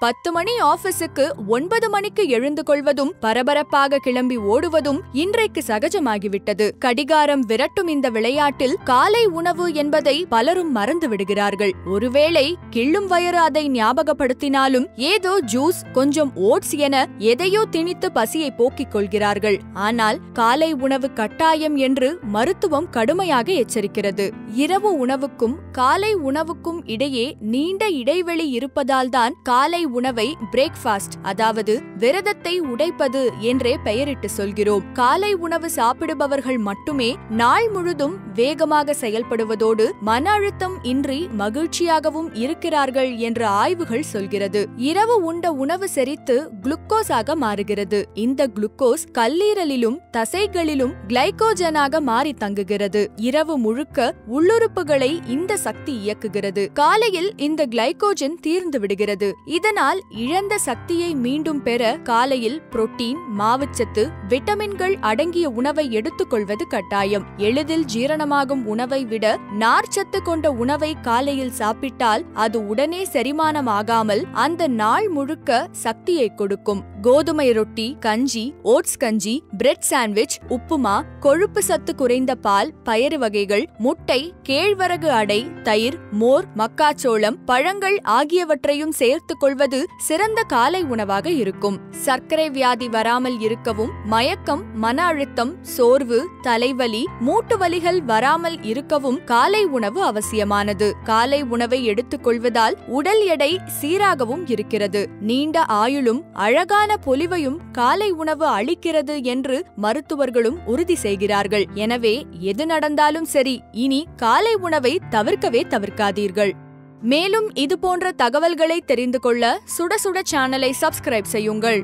பத்து மணி ஆபீஸுக்கு ஒன்பது மணிக்கு எழுந்து கொள்வதும் பரபரப்பாக கிளம்பி ஓடுவதும் இன்றைக்கு சகஜமாகிவிட்டது. கடிகாரம் விரட்டும் இந்த விளையாட்டில் காலை உணவு என்பதை பலரும் மறந்து விடுகிறார்கள். ஒருவேளை கிள்ளும் வயறு அதை ஞாபகப்படுத்தினாலும் ஏதோ ஜூஸ் கொஞ்சம் ஓட்ஸ் என எதையோ திணித்து பசியை போக்கிக் கொள்கிறார்கள். ஆனால் காலை உணவு கட்டாயம் என்று மருத்துவம் கடுமையாக எச்சரிக்கிறது. இரவு உணவுக்கும் காலை உணவுக்கும் இடையே நீண்ட இடைவெளி இருப்பதால்தான் காலை உணவை பிரேக்ஃபாஸ்ட் அதாவது விரதத்தை உடைப்பது என்றே பெயரிட்டு சொல்கிறோம். காலை உணவு சாப்பிடுபவர்கள் மட்டுமே நாள் முழுதும் வேகமாக செயல்படுவதோடு மன அழுத்தம் இன்றி மகிழ்ச்சியாகவும் இருக்கிறார்கள் என்று ஆய்வுகள் சொல்கிறது. இரவு உண்ட உணவு செரித்து குளுக்கோஸாக மாறுகிறது. இந்த குளுக்கோஸ் கல்லீரலிலும் தசைகளிலும் கிளைகோஜனாக மாறி தங்குகிறது. இரவு முழுக்க உள்ளுறுப்புகளை இந்த சக்தி இயக்குகிறது. காலையில் இந்த கிளைகோஜன் தீர்ந்து விடுகிறது. இதனால் இழந்த சக்தியை மீண்டும் பெற காலையில் புரோட்டீன் மாவுச்சத்து விட்டமின்கள் அடங்கிய உணவை எடுத்துக்கொள்வது கட்டாயம். எளிதில் ஜீரணமாகும் உணவை விட நார்ச்சத்து கொண்ட உணவை காலையில் சாப்பிட்டால் அது உடனே செரிமானமாகாமல் அந்த நாள் முழுக்க சக்தியை கொடுக்கும். கோதுமை ரொட்டி கஞ்சி ஓட்ஸ் கஞ்சி பிரெட் சாண்ட்விச் உப்புமா கொழுப்பு சத்து குறைந்த பால் பயறு வகைகள் முட்டை கேழ்வரகு அடை தயிர் மோர் மக்காச்சோளம் பழங்கள் ஆகியவற்றையும் சேர்த்துக் கொள்வது சிறந்த காலை உணவாக இருக்கும். சர்க்கரை வியாதி வராமல் இருக்கவும் மயக்கம் மன அழுத்தம் சோர்வு தலைவலி மூட்டு வலிகள் வராமல் இருக்கவும் காலை உணவு அவசியமானது. காலை உணவை எடுத்துக் கொள்வதால் உடல் எடை சீராகவும் இருக்கிறது. நீண்ட ஆயுளும் அழகான பொலிவையும் காலை உணவு அளிக்கிறது என்று மருத்துவர்களும் உறுதி செய்கிறார்கள். எனவே எது நடந்தாலும் சரி இனி காலை உணவை தவிர்க்கவே தவிர்க்காதீர்கள். மேலும் இது போன்ற தகவல்களை தெரிந்து கொள்ள சுட சுட சேனலை சப்ஸ்கிரைப் செய்யுங்கள்.